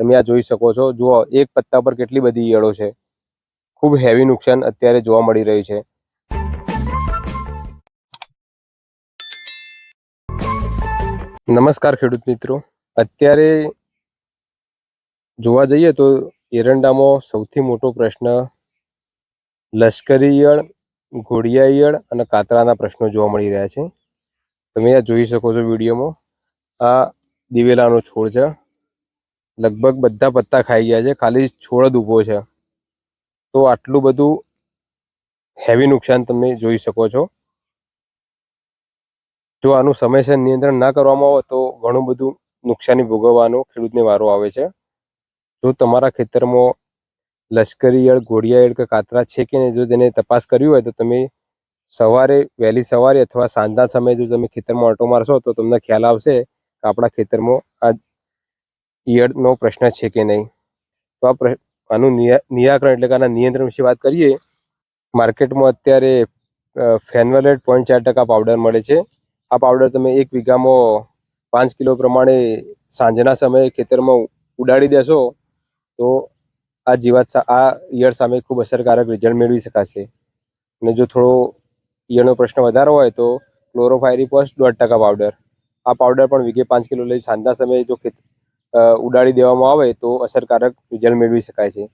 તમે આ જોઈ શકો છો. જુઓ, એક પત્તા પર કેટલી બધી ઈયળો છે. ખૂબ હેવી નુકસાન અત્યારે જોવા મળી રહ્યું છે. નમસ્કાર ખેડૂત મિત્રો. અત્યારે જોવા જઈએ તો એરંડામાં સૌથી મોટો પ્રશ્ન લશ્કરી ઈયળ, ઘોડિયા ઈયળ અને કાતરાના પ્રશ્નો જોવા મળી રહ્યા છે. તમે આ જોઈ શકો છો વિડીયોમાં. આ દિવેલાનો છોડ છે. લગભગ બધા પત્તા ખાઈ ગયા છે. ખાલી છોડ જ ઊભો છે. તો આટલું બધું હેવી નુકસાન તમે જોઈ શકો છો. જો આનું સમયસર નિયંત્રણ ના કરવામાં આવે તો ઘણું બધું નુકસાની ભોગવવાનો ખેડૂતને વારો આવે છે. જો તમારા ખેતરમાં લશ્કરી ઈયળ ઘોડિયા ઈયળ કે કાતરા છે કે નહીં, જો તેને તપાસ કરવી હોય તો તમે સવારે, વહેલી સવારે અથવા સાંજના સમયે જો તમે ખેતરમાં ઓટો મારશો તો તમને ખ્યાલ આવશે કે આપણા ખેતરમાં આ ઈયળનો પ્રશ્ન છે કે નહીં? તો આ આનું નિરા- નિરાકરણ એટલે કે આના નિયંત્રણ વિશે વાત કરીએ, માર્કેટમાં અત્યારે ફેનવેલેટ પોઈન્ટ ચાર ટકા પાવડર મળે છે. આ પાવડર તમે એક વીઘામાં પાંચ કિલો પ્રમાણે સાંજના સમયે ખેતરમાં ઉડાડી દેશો, તો આ જીવાત આ ઈયળ સામે ખૂબ અસરકારક રિઝલ્ટ મેળવી શકાશે. અને જો થોડો ઈયળનો પ્રશ્ન વધારો હોય તો ક્લોરોફાયરી પ્લસ દોઢ ટકા પાવડર આ પાવડર પણ વીઘે પાંચ કિલો લઈ સાંજના સમયે જો ખેત ઉડાડી દેવામાં આવે તો અસરકારક રિઝલ્ટ મેળવી શકાય છે.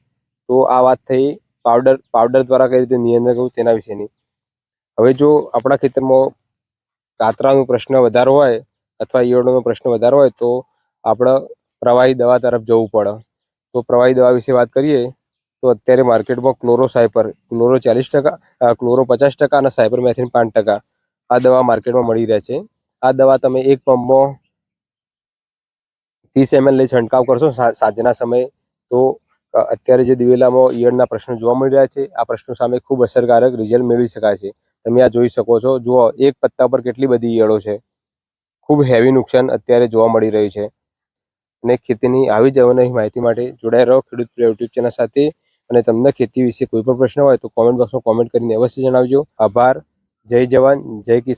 તો આ વાત થઈ પાવડર પાવડર દ્વારા કઈ રીતે નિયંત્રણ કરવું તેના વિશેની. હવે જો આપણા ખેતરમાં કાતરાનો પ્રશ્ન વધારે હોય અથવા ઈયળોનો પ્રશ્ન વધારે હોય તો આપણે પ્રવાહી દવા તરફ જવું પડે. તો પ્રવાહી દવા વિશે વાત કરીએ તો અત્યારે માર્કેટમાં ક્લોરો સાયપર ક્લોરો ચાલીસ ટકા ક્લોરો પચાસ ટકા અને સાયપર મેથિન પાંચ ટકા આ દવા માર્કેટમાં મળી રહે છે. આ દવા તમે એક પંપમાં ત્રીસ એમએલ લઈ છંટકાવ કરશો સાંજના સમયે, તો અત્યારે જે દિવેલામાં ઈયળના પ્રશ્નો જોવા મળી રહ્યા છે, આ પ્રશ્નો સામે ખૂબ અસરકારક રિઝલ્ટ મેળવી શકાય છે. તમે આ જોઈ શકો છો, જુઓ, એક પત્તા પર કેટલી બધી ઈયળો છે. ખૂબ હેવી નુકસાન અત્યારે જોવા મળી રહ્યું છે. અને ખેતીની આવી જ અવનવી માહિતી માટે જોડાઈ રહો ખેડૂત યુટ્યુબ ચેનલ સાથે. અને તમને ખેતી વિશે કોઈ પણ પ્રશ્ન હોય તો કોમેન્ટ બોક્સમાં કોમેન્ટ કરીને અવશ્ય જણાવજો. આભાર. જય જવાન, જય કિસાન.